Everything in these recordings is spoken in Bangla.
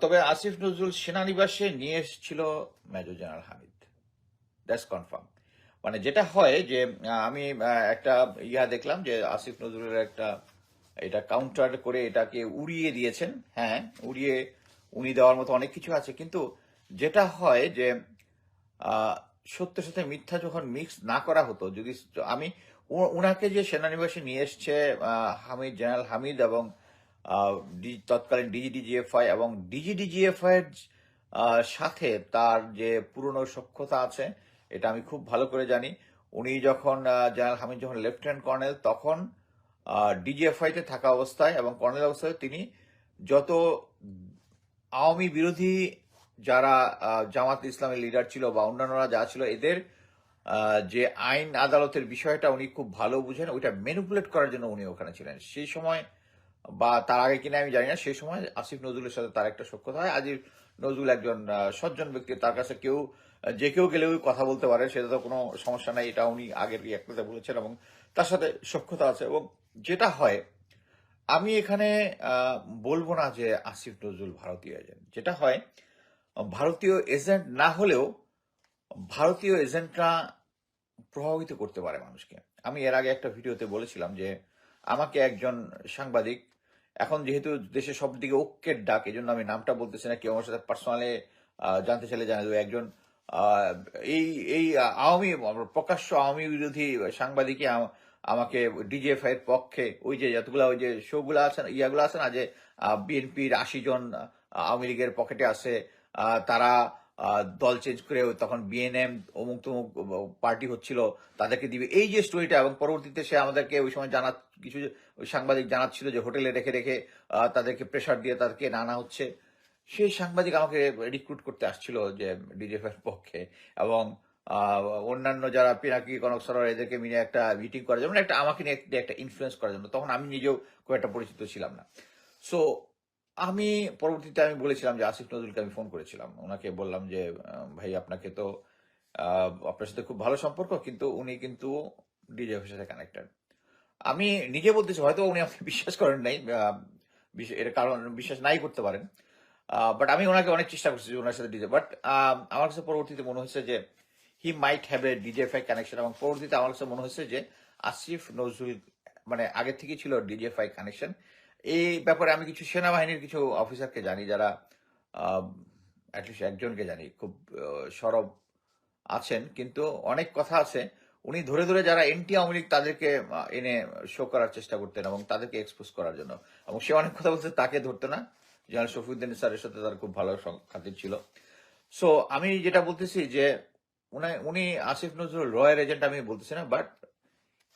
তবে আসিফ নজরুল সেনানিবাসে নিয়ে এসেছিল major general Hamid. That's confirm মানে যেটা হয় যে আমি একটা ইয়া দেখলাম যে আসিফ নজরুলের একটা এটা কাউন্টার করে এটাকে উড়িয়ে দিয়েছেন। হ্যাঁ উড়িয়ে উনি দেওয়ার মতো অনেক কিছু আছে। কিন্তু যেটা হয় যে সত্যের সাথে মিথ্যা যখন মিক্স না করা হতো, যদি আমি উনাকে যে সেনানিবাসে নিয়ে এসছে হামিদ, জেনারেল হামিদ এবং তৎকালীন ডিজিডিজিএফআই এবং ডিজিডিজিএফআই এর সাথে তার যে পুরনো সক্ষতা আছে, এটা আমি খুব ভালো করে জানি। উনি যখন জেনারেল হামিদ যখন লেফটেন্যান্ট কর্নেল, তখন ডিজিএফআই তে থাকা অবস্থায় এবং কর্নেল অবস্থায় তিনি যত আওয়ামী বিরোধী যারা জামাত ইসলামের লিডার ছিল বা অন্যান্যরা যা ছিল, এদের যে আইন আদালতের বিষয়টা উনি খুব ভালো বুঝেন, ওইটা ম্যানিপুলেট করার জন্য উনি ওখানে ছিলেন। সেই সময় বা তার আগে কিনা আমি জানি না, সেই সময় আসিফ নজরুলের সাথে তার একটা সক্ষতা হয়। আজিফ নজরুল একজন সজ্জন ব্যক্তি, তার কাছে কেউ যে কেউ গেলেও কথা বলতে পারে, সেটা তো কোনো সমস্যা নাই, এটা উনি আগের একটাতে বলেছেন এবং তার সাথে সক্ষতা আছে এবং যেটা হয়, আমি এখানে বলব না যে আসিফ নজরুল ভারতীয় এজেন্ট যেটা হয়, ভারতীয় এজেন্ট না হলেও ভারতীয় এজেন্টরা প্রভাবিত করতে পারে মানুষকে। আমি এর আগে একটা ভিডিওতে বলেছিলাম যে আমাকে একজন সাংবাদিক, এখন যেহেতু দেশে সব দিকে ঐক্যের ডাক এই জন্য আমি নামটা বলতেছি না, কেউ আমার সাথে পার্সোনালি জানতে চাইলে জানা দেবো। একজন এই এই আওয়ামী প্রকাশ্য আওয়ামী বিরোধী সাংবাদিকই আম- আমাকে ডিজিএফআই এর পক্ষে, ওই যে যতগুলো, ওই যে শোগুলো আছে ইয়াগুলো আছে না, যে বিএনপির আশি জন আওয়ামী লীগের পকেটে আছে তারা দল চেঞ্জ করে তখন বিএনএম অমুক তমুক পার্টি হচ্ছিল, তাদেরকে দিবে। এই যে স্টোরিটা এবং পরবর্তীতে সে আমাদেরকে ওই সময় জানা কিছু সাংবাদিক জানাচ্ছিল যে হোটেলে রেখে রেখে তাদেরকে প্রেশার দিয়ে তাদেরকে নানা হচ্ছে। সেই সাংবাদিক আমাকে রিক্রুট করতে আসছিল যে ডিজেফ এর পক্ষে, এবং অন্যান্য যারা পিনাকি, কনক সরোয়ার, এদেরকে মিলে একটা মিটিং করার জন্য মানে একটা আমাকে নিয়ে একটা- একটা ইনফ্লুয়েন্স করার জন্য। তখন আমি নিজেও খুব একটা পরিচিত ছিলাম না। সো আমি পরবর্তীতে আমি বলেছিলাম যে আসিফ নজরুলকে আমি ফোন করেছিলাম। ওনাকে বললাম যে ভাই, আপনাকে তো আপনার সাথে খুব ভালো সম্পর্ক, কিন্তু উনি কিন্তু ডিজেফের সাথে কানেক্টেড আমি নিজে বলতেছি, হয়তো উনি আমাকে বিশ্বাস করেন নাই এর কারণ বিশ্বাস নাই করতে পারেন। বাট আমি ওনাকে অনেক চেষ্টা করছি ওনার সাথে ডিজে বাট আমার কাছে পরবর্তীতে মনে হচ্ছে যে he might have A ডিজেফাই connection এবং পরবর্তীতে আমার কাছে মনে হচ্ছে যে, আসিফ নজরুল মানে আগে থেকে ছিল ডিজেফাই কানেকশন এই ব্যাপারে আমি কিছু সেনাবাহিনীর কিছু অফিসারকে জানি যারা অ্যাটলিস্ট একজনকে জানি, খুব সরব আছেন। কিন্তু অনেক কথা আছে। উনি ধরে ধরে যারা এনটি আওয়ামী লীগ তাদেরকে এনে শো করার চেষ্টা করতেন এবং তাদেরকে এক্সপোজ করার জন্য। এবং সে অনেক কথা বলতে তাকে ধরতো না। জেনারেল শফিউদ্দিন স্যারের সাথে তার খুব ভালো খাতির ছিল। সো আমি যেটা বলতেছি যে, উনি আসিফ নজরুল রয়ের এজেন্ট আমি বলতেছি না but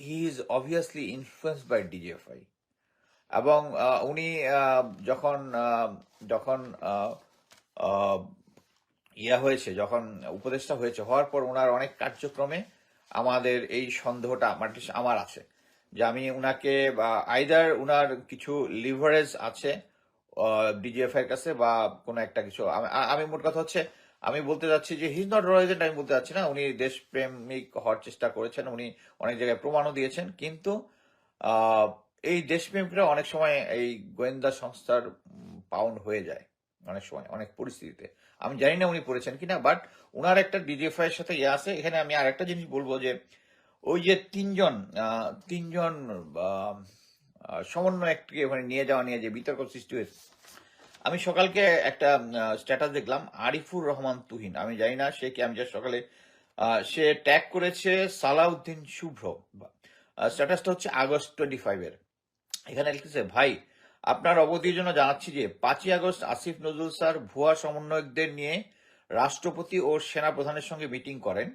he is obviously influence by DGFI এবং উনি যখন যখন ইয়া হয়েছে, যখন উপদেষ্টা হয়েছে, হওয়ার পর ওনার অনেক কার্যক্রমে আমাদের এই সন্দেহটা আমার আমার আছে। যে আমি উনাকে আইদার উনার কিছু লিভারেজ আছে ডিজিএফ এর কাছে বা কোনো একটা কিছু, আমি মোট কথা হচ্ছে, আমি বলতে যাচ্ছি যে হিজ নট রয়েজেন্ট আমি বলতে যাচ্ছি না, উনি দেশপ্রেমিক হওয়ার চেষ্টা করেছেন, উনি অনেক জায়গায় প্রমাণও দিয়েছেন, কিন্তু এই দেশপ্রেমিকরা অনেক সময় এই গোয়েন্দা সংস্থার পাউন্ড হয়ে যায় অনেক সময় অনেক পরিস্থিতিতে। আমি জানি না উনি পড়েছেন কিনা বাট ওনার একটা ডিজিএফআই এর সাথে ইয়ে আছে এখানে আমি আরেকটা জিনিস বলব যে ওই যে তিনজন তিনজন আহ, সমন্বয়ককে ওখানে নিয়ে যাওয়া নিয়ে যে বিতর্ক সৃষ্টি হয়েছে। আমি সকালকে একটা স্ট্যাটাস দেখলাম আরিফুর রহমান তুহিন। আমি জানি না সে কি আমি যে সকালে সে ট্যাগ করেছে সালাউদ্দিন শুভ্র। স্ট্যাটাসটা হচ্ছে আগস্ট টোয়েন্টি ফাইভের এখানে লিখেছে ভাই, আপনার অবধির জন্য জানাচ্ছি যে পাঁচই আগস্ট আসিফ নজরুল স্যার ভুয়া সমন্বয়কদের নিয়ে রাষ্ট্রপতি ও সেনা প্রধানের সঙ্গে মিটিং করেন।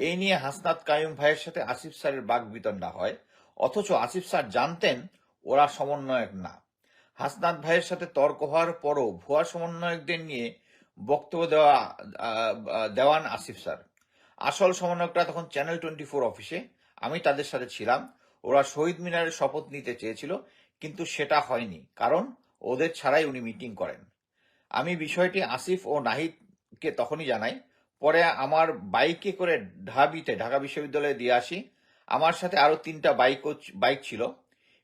এই নিয়ে হাসনাত কায়ুম ভাইয়ের সাথে আসিফ স্যারের বাক বিতণ্ডা হয়। অথচ আসিফ স্যার জানতেন ওরা সমন্বয়ক না। হাসনাত ভাইয়ের সাথে তর্ক হওয়ার পরও ভুয়া সমন্বয়কদের নিয়ে বক্তব্য দেওয়া দেওয়ান আসিফ স্যার। আসল সমন্বয়করা তখন চ্যানেল টোয়েন্টি ফোর অফিসে। আমি তাদের সাথে ছিলাম। ওরা শহীদ মিনারের শপথ নিতে চেয়েছিল। কিন্তু সেটা হয়নি, কারণ ওদের ছাড়াই উনি মিটিং করেন। আমি বিষয়টি আসিফ ও নাহিদকে তখনই জানাই, পরে আমার বাইকে করে ঢাবিতে, ঢাকা বিশ্ববিদ্যালয়ে দিয়ে আসি। আমার সাথে আরও তিনটা বাইক বাইক ছিল।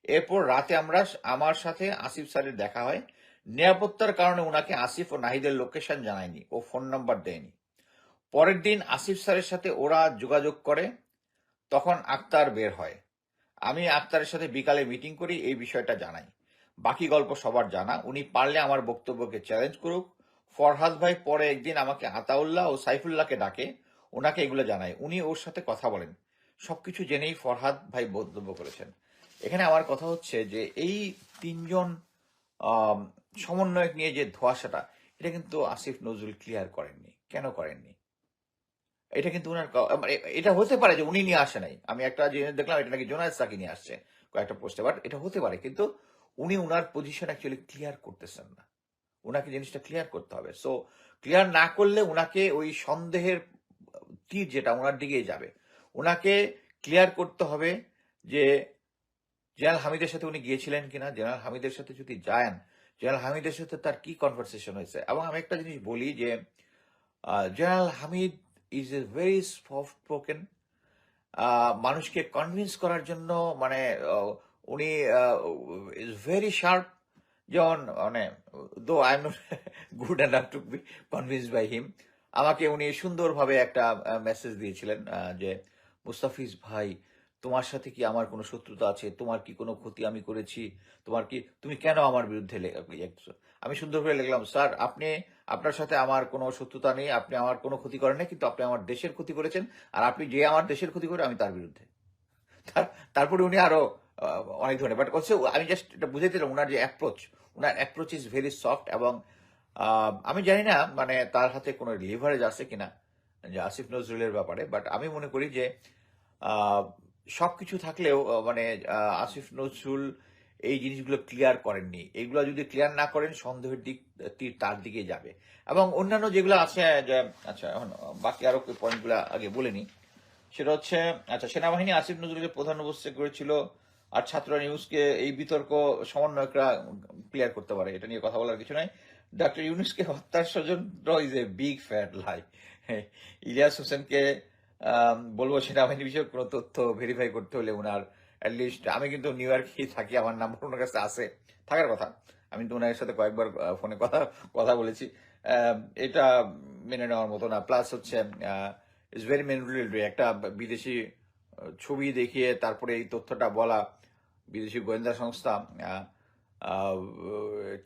এরপর রাতে আমরা আমার সাথে আসিফ স্যারের দেখা হয়। নিরাপত্তার কারণে উনাকে আসিফ ও নাহিদের লোকেশন জানায়নি ও ফোন নাম্বার দেয়নি। পরের দিন আসিফ স্যারের সাথে ওরা যোগাযোগ করে, তখন আক্তার বের হয়। আমি আক্তারের সাথে বিকালে মিটিং করি, এই বিষয়টা জানাই। বাকি গল্প সবার জানা। উনি পারলে আমার বক্তব্যকে চ্যালেঞ্জ করুক। ফরহাদ ভাই পরে একদিন আমাকে আতাউল্লাহ ও সাইফুল্লাহকে ডাকে। ওনাকে এগুলো জানায় উনি ওর সাথে কথা বলেন। সবকিছু জেনেই ফরহাদ ভাই বক্তব্য করেছেন। এখানে আমার কথা হচ্ছে যে, এই তিনজন সমন্বয়ক নিয়ে যে ধোয়াশাটা, এটা কিন্তু আসিফ নজরুল ক্লিয়ার করেননি। কেন করেননি? এটা কিন্তু উনার মানে এটা হতে পারে যে উনি নিয়ে আসে নাই। আমি একটা জিনিস দেখলাম, এটা নাকি জোনায়েদ সাকি নিয়ে আসছে কয়েকটা পোস্টে বাট এটা হতে পারে, কিন্তু উনি উনার পজিশন অ্যাকচুয়ালি ক্লিয়ার করতেছেন না। উনাকে জিনিসটা ক্লিয়ার করতে হবে। সো ক্লিয়ার না করলে উনাকে ওই সন্দেহের তীর যেটা ওনার দিকেই যাবে। ওনাকে ক্লিয়ার করতে হবে যে জেনারেল হামিদের সাথে উনি গিয়েছিলেন কিনা, জেনারেল হামিদের সাথে যদি যান, জেনারেল হামিদের সাথে তার কি কনভারসেশন হয়েছে? এবং আমি একটা জিনিস বলি যে general Hamid is a very soft spoken মানুষকে কনভিন্স করার জন্য মানে উনি ইজ ভেরি শার্প যেমন মানে though I am good and to be convince by him আমাকে উনি সুন্দরভাবে একটা মেসেজ দিয়েছিলেন যে, মুস্তাফিজ ভাই তোমার সাথে কি আমার কোনো শত্রুতা আছে? তোমার কি কোনো ক্ষতি আমি করেছি? তোমার কি, তুমি কেন আমার বিরুদ্ধে লে- আমি সুন্দর করে লিখলাম, স্যার, আপনি, আপনার সাথে আমার কোনো শত্রুতা নেই, আপনি আমার কোনো ক্ষতি করেন কিন্তু আপনি আমার দেশের ক্ষতি করেছেন, আর আপনি যে আমার দেশের ক্ষতি করে আমি তার বিরুদ্ধে। তারপরে উনি আরও অনেক ধরনের বাট হচ্ছে আমি জাস্ট এটা বুঝে দিলাম ওনার যে অ্যাপ্রোচ ওনার অ্যাপ্রোচ ইজ ভেরি সফট এবং আমি জানি না মানে তার হাতে কোনো লিভারেজ আছে কিনা, যে আসিফ নজরুলের ব্যাপারে বাট আমি মনে করি যে সবকিছু থাকলেও মানে আসিফ নজরুল এই জিনিসগুলো ক্লিয়ার করেননি। এগুলো যদি ক্লিয়ার না করেন, সন্দেহের দিক, তীর তার দিকে যাবে। এবং অন্যান্য যেগুলো আছে আচ্ছা এখন বাকি আরও পয়েন্টগুলো আগে বলে নিই। সেটা হচ্ছে আচ্ছা সেনাবাহিনী আসিফ নজরুলকে প্রধান উপস্থিত করেছিল আর ছাত্ররা নিউজকে এই বিতর্ক সমন্বয়করা ক্লিয়ার করতে পারে। এটা নিয়ে কথা বলার কিছু নাই। ডক্টর ইউনুসকে হত্যার স্বজন is a big fat lie Ilias হোসেনকে বলব সেনাবাহিনী বিষয়ে কোনো তথ্য ভেরিফাই করতে হলে ওনার অ্যাটলিস্ট আমি কিন্তু নিউ ইয়র্কেই থাকি, আমার নাম্বার ওনার কাছে আছে, থাকার কথা। আমি তো ওনার সাথে কয়েকবার ফোনে কথা কথা বলেছি। এটা মেনে নেওয়ার মতো না। প্লাস হচ্ছে ইটস ভেরি মেনুরি একটা বিদেশি ছবি দেখিয়ে তারপরে এই তথ্যটা বলা বিদেশি গোয়েন্দা সংস্থা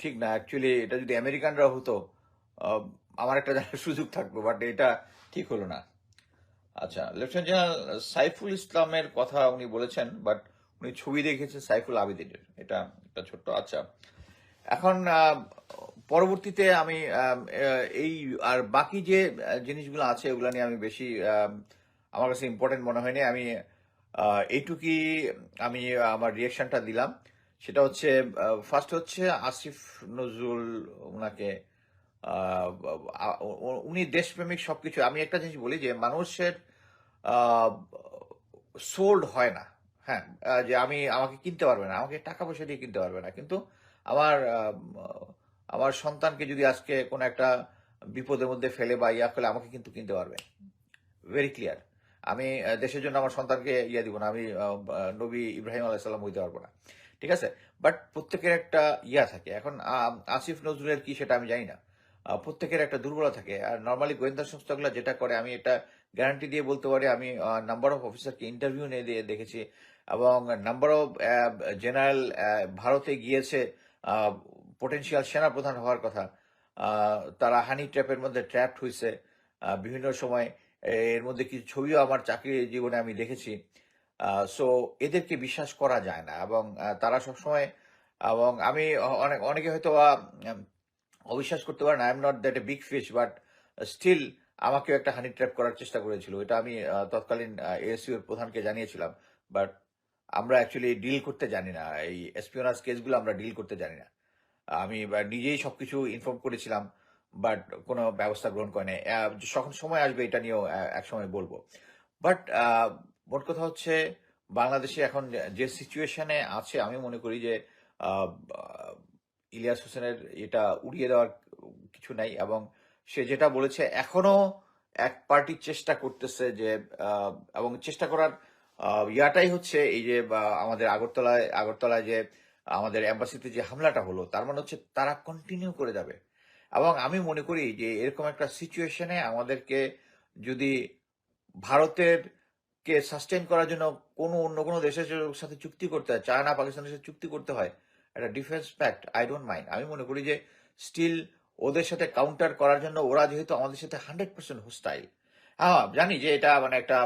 ঠিক না। অ্যাকচুয়ালি এটা যদি আমেরিকানরা হতো আমার একটা সুযোগ থাকতো বাট এটা ঠিক হলো না। আচ্ছা লেফটেন্যান্ট জেনারেল সাইফুল ইসলামের কথা উনি বলেছেন বাট উনি ছবি দেখেছেন সাইফুল আবেদিনের এটা একটা ছোট্ট আচ্ছা। এখন পরবর্তীতে আমি এই আর বাকি যে জিনিসগুলো আছে ওগুলো নিয়ে আমি বেশি আমার কাছে ইম্পর্টেন্ট মনে হয়নি। আমি আহ, এইটুকুই আমি আমার রিয়াকশনটা দিলাম। সেটা হচ্ছে ফার্স্ট হচ্ছে আসিফ নজরুল ওনাকে উনি দেশপ্রেমিক সবকিছু। আমি একটা জিনিস বলি যে, মানুষের সোল্ড হয় না। হ্যাঁ যে আমি আমাকে কিনতে পারবে না, আমাকে টাকা পয়সা দিয়ে কিনতে পারবে না। কিন্তু আমার আমার সন্তানকে যদি আজকে কোনো একটা বিপদের মধ্যে ফেলে বা ইয়া ফেলে আমাকে কিন্তু কিনতে পারবে। ভেরি ক্লিয়ার আমি দেশের জন্য আমার সন্তানকে ইয়া দিব না। আমি নবী ইব্রাহিম আলাইসাল্লাম হইতে পারব না। ঠিক আছে? বাট প্রত্যেকের একটা ইয়া থাকে। এখন আসিফ নজরুলের কি সেটা আমি জানি না। প্রত্যেকের একটা দুর্বলতা থাকে। আর নর্মালি গোয়েন্দা সংস্থাগুলো যেটা করে, আমি এটা গ্যারান্টি দিয়ে বলতে পারি, আমি নাম্বার অফ অফিসারকে ইন্টারভিউ নিয়ে দিয়ে দেখেছি এবং নাম্বার অফ জেনারেল ভারতে গিয়েছে পটেনশিয়াল সেনাপ্রধান হওয়ার কথা। তারা হানি ট্র্যাপের মধ্যে ট্র্যাপড হয়েছে বিভিন্ন সময়। এর মধ্যে কিছু ছবিও আমার চাকরি জীবনে আমি দেখেছি। সো এদেরকে বিশ্বাস করা যায় না এবং তারা সবসময় এবং আমি অনেক, অনেকে হয়তো অবিশ্বাস করতে পারেন I am not that a big fish but still আমাকেও একটা হানি ট্র্যাপ করার চেষ্টা করেছিল। এটা আমি তৎকালীন এএসইউ এর প্রধানকে জানিয়েছিলাম বাট আমরা অ্যাকচুয়ালি ডিল করতে জানি না। এই এসপিওনাস কেসগুলো আমরা ডিল করতে জানি না। আমি নিজেই সবকিছু ইনফর্ম করেছিলাম বাট কোনো ব্যবস্থা গ্রহণ করে নাই আহ, যখন সময় আসবে এটা নিয়েও এক সময় বলব। বাট মোট কথা হচ্ছে বাংলাদেশে এখন যে- সিচুয়েশনে আছে আমি মনে করি যে ইলিয়াস হোসেনের এটা উড়িয়ে দেওয়ার কিছু নাই এবং সে যেটা বলেছে, এখনও এক পার্টি চেষ্টা করতেছে যে এবং চেষ্টা করার ইয়াটাই হচ্ছে এই যে আমাদের আগরতলায় আগরতলায় যে, আমাদের অ্যাম্বাসিতে যে হামলাটা হলো, তার মানে হচ্ছে তারা কন্টিনিউ করে যাবে। এবং আমি মনে করি যে, এরকম একটা সিচুয়েশনে আমাদেরকে যদি ভারতের কে সাস্টেন করার জন্য কোনো অন্য কোনো দেশের সাথে চুক্তি করতে হয়, চায়না, পাকিস্তানের সাথে চুক্তি করতে হয় একটা defence pact I don't mind আমি মনে করি যে স্টিল ওদের সাথে কাউন্টার করার জন্য ওরা যেহেতু আমাদের সাথে হান্ড্রেড পার্সেন্ট হোস্টাইল হ্যাঁ জানি যে এটা মানে একটা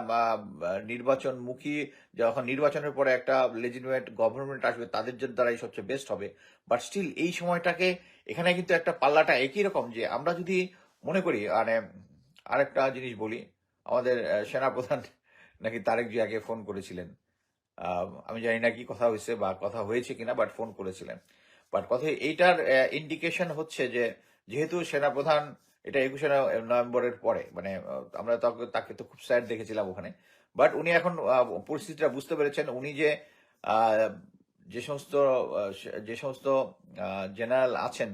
নির্বাচন মুখী যখন নির্বাচনের পরে একটা লেজিটিমেট গভর্নমেন্ট আসবে, তাদের জন্য দ্বারাই সবচেয়ে বেস্ট হবে। বাট স্টিল এই সময়টাকে, এখানে কিন্তু একটা পাল্লাটা একই রকম যে, আমরা যদি মনে করি মানে আরেকটা জিনিস বলি, আমাদের সেনাপ্রধান নাকি তারেক জিয়াকে ফোন করেছিলেন। আমি জানি না কি কথা হয়েছে বা কথা হয়েছে কিনা বাট ফোন করেছিলেন। বাট কথা এইটার ইন্ডিকেশন হচ্ছে যে যেহেতু সেনাপ্রধান এটা একুশে নভেম্বরের পরে মানে আমরা তাকে তো খুব স্যাড দেখেছিলাম ওখানে। বাট উনি এখন পরিস্থিতিটা বুঝতে পেরেছেন। উনি যে যে সমস্ত যে সমস্ত জেনারেল আছেন,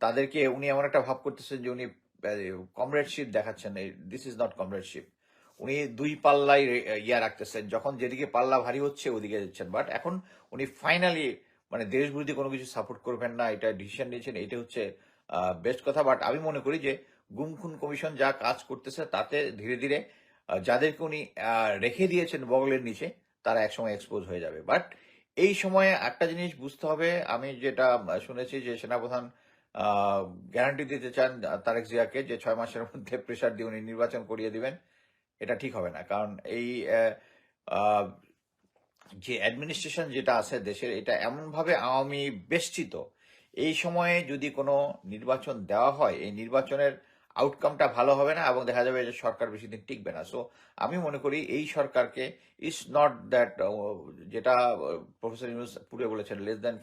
তাদেরকে উনি এমন একটা ভাব করতেছেন যে উনি কমরেডশিপ দেখাচ্ছেন। দিস ইজ নট কমরেডশিপ উনি দুই পাল্লাই রে- ইয়া রাখতেছেন। যখন যেদিকে পাল্লা ভারী হচ্ছে, ওদিকে যাচ্ছেন। বাট এখন উনি ফাইনালি মানে দেশ বিরোধী কোনো কিছু সাপোর্ট করবেন না, এটা ডিসিশন নিয়েছেন এটা হচ্ছে বেস্ট কথা। বাট আমি মনে করি যে গুম খুন কমিশন যা কাজ করতেছে, তাতে ধীরে ধীরে যাদেরকে উনি রেখে দিয়েছেন বগলের নিচে, তারা একসময় এক্সপোজ হয়ে যাবে। বাট এই সময়ে একটা জিনিস বুঝতে হবে। আমি যেটা শুনেছি যে সেনাপ্রধান গ্যারান্টি দিতে চান তারেক জিয়াকে যে ছয় মাসের মধ্যে প্রেশার দিয়ে উনি নির্বাচন করিয়ে দিবেন। এটা ঠিক হবে না। কারণ এই যে অ্যাডমিনিস্ট্রেশন যেটা আছে দেশের, এটা এমনভাবে আওয়ামী বেষ্টিত, এই সময়ে যদি কোনো নির্বাচন দেওয়া হয়, এই নির্বাচনের আউটকামটা ভালো হবে না এবং দেখা যাবে যে সরকার বেশি দিন টিকবে না। সো আমি মনে করি এই সরকারকে ইস নট দ্যাট যেটা প্রফেসর ইউনুস পুরে বলেছেন লেস দেন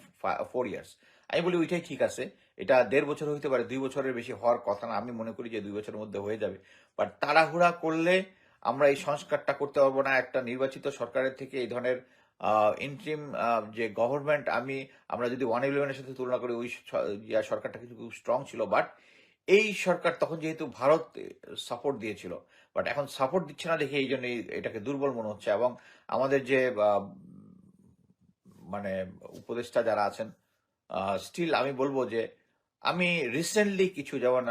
ফোর ইয়ার্স আমি বলি ওইটাই ঠিক আছে, এটা দেড় বছর হইতে পারে, দুই বছরের বেশি হওয়ার কথা না, আমি মনে করি যে দুই বছরের মধ্যে হয়ে যাবে। বাট তাড়াহুড়া করলে আমরা এই সংস্কারটা করতে পারব না। একটা নির্বাচিত সরকারের থেকে এই ধরনের ইন্ট্রিম যে গভর্নমেন্ট আমি, আমরা যদি ওয়ান ইলেভেনের সাথে তুলনা করি, ওই সরকারটা কিন্তু খুব স্ট্রং ছিল। বাট এই সরকার তখন যেহেতু ভারত সাপোর্ট দিয়েছিল। বাট এখন সাপোর্ট দিচ্ছে না দেখে এই জন্য এটাকে দুর্বল মনে হচ্ছে। এবং আমাদের যে মানে উপদেষ্টা যারা আছেন স্টিল আমি বলব যে, আমি রিসেন্টলি কিছু যেমন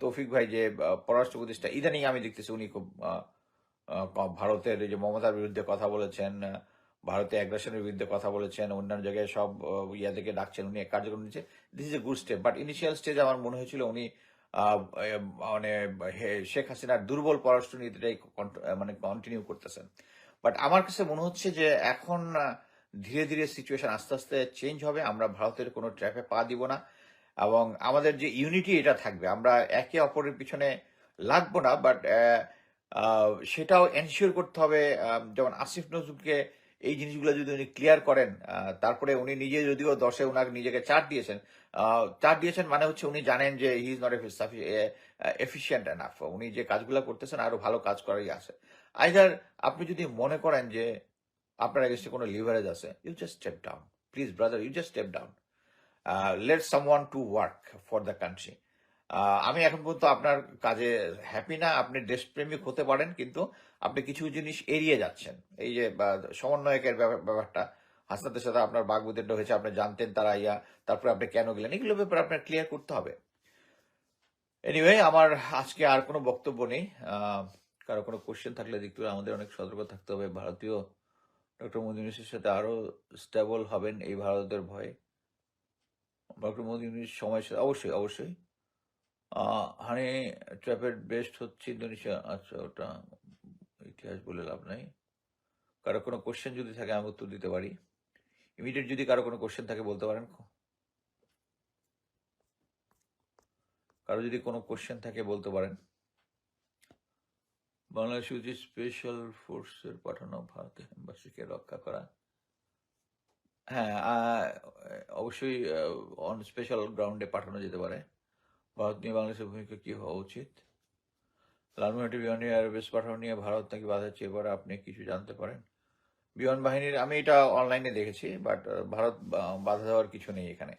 তৌফিক ভাই যে পররাষ্ট্র উপদেষ্টা ইদানিং আমি দেখতেছি উনি খুব ভারতের যে মমতার বিরুদ্ধে কথা বলেছেন ভারতে অ্যাগ্রেশনের বিরুদ্ধে কথা বলেছেন, অন্যান্য জায়গায় সব ইয়া থেকে ডাকছেন উনি কার্যক্রম নিচ্ছে। This is a good step but initial stage আমার মনে হয়েছিল উনি মানে শেখ হাসিনার দুর্বল পররাষ্ট্র নীতিটাই মানে কন্টিনিউ করতেছেন। বাট আমার কাছে মনে হচ্ছে যে এখন ধীরে ধীরে সিচুয়েশন আস্তে আস্তে চেঞ্জ হবে, আমরা ভারতের কোনো ট্র্যাপে পা দিব না। এবং আমাদের যে ইউনিটি এটা থাকবে, আমরা একে অপরের পিছনে লাগবো না বাট সেটাও এনশিওর করতে হবে যেমন আসিফ নজরুলকে এই জিনিসগুলো যদি উনি ক্লিয়ার করেন তারপরে উনি নিজে যদিও দশে ওনাকে নিজেকে চার দিয়েছেন চার দিয়েছেন মানে হচ্ছে উনি জানেন যে he is not efficient enough উনি যে কাজগুলো করতেছেন আরও ভালো কাজ করারই আছে। আইদার আপনি যদি মনে করেন যে আপনার এগেস্টে কোনো লিভারেজ আছে you just step down please brother you just step down let someone to work for the country আমি এখন পর্যন্ত আপনার কাজে হ্যাপি না আপনি দেশপ্রেমিক হতে পারেন কিন্তু আপনি কিছু জিনিস এড়িয়ে যাচ্ছেন। এই যে সমন্বয়কের ব্যাপার- ব্যাপারটা হাসনাতের সাথে আপনার বাগবিতণ্ডা হয়েছে আপনি জানতেন তারা ইয়া তারপরে আপনি কেন গেলেন এগুলো ব্যাপারে আপনার ক্লিয়ার করতে হবে। এনিওয়ে আমার আজকে আর কোনো বক্তব্য নেই। কারও কোনো কোশ্চেন থাকলে হবে, আমাদের অনেক সতর্ক থাকতে হবে। ভারতীয় ডক্টর মোদী ইউনুসের সাথে আরও স্টেবল হবেন এই ভারতের ভয়ে। ডক্টর মোদী ইউনুস সময় অবশ্যই অবশ্যই। হানি ট্র্যাপের বেস্ট হচ্ছে ইন্দোনেশিয়া। আচ্ছা ওটা ইতিহাস বলে লাভ নাই। কারও কোনো কোশ্চেন যদি থাকে, আমি উত্তর দিতে পারি। ইমিডিয়েট যদি কারও কোনো কোশ্চেন থাকে, বলতে পারেন। কারও যদি কোনো কোশ্চেন থাকে, বলতে পারেন। বাংলাদেশ স্পেশাল ফোর্সের পাঠানো ভারতের এম্বাসিকে রক্ষা করা। হ্যাঁ অবশ্যই অন স্পেশাল গ্রাউন্ডে পাঠানো যেতে পারে। ভারত নিয়ে বাংলাদেশের ভূমিকা কী হওয়া উচিত? লালমোহাটি বিমান এয়ারবেস পাঠানো নিয়ে ভারত নাকি বাধা চেয়ে এবার আপনি কিছু জানতে পারেন? বিমান বাহিনীর, আমি এটা অনলাইনে দেখেছি বাট ভারত বাধা দেওয়ার কিছু নেই এখানে।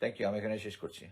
থ্যাংক ইউ আমি এখানে শেষ করছি।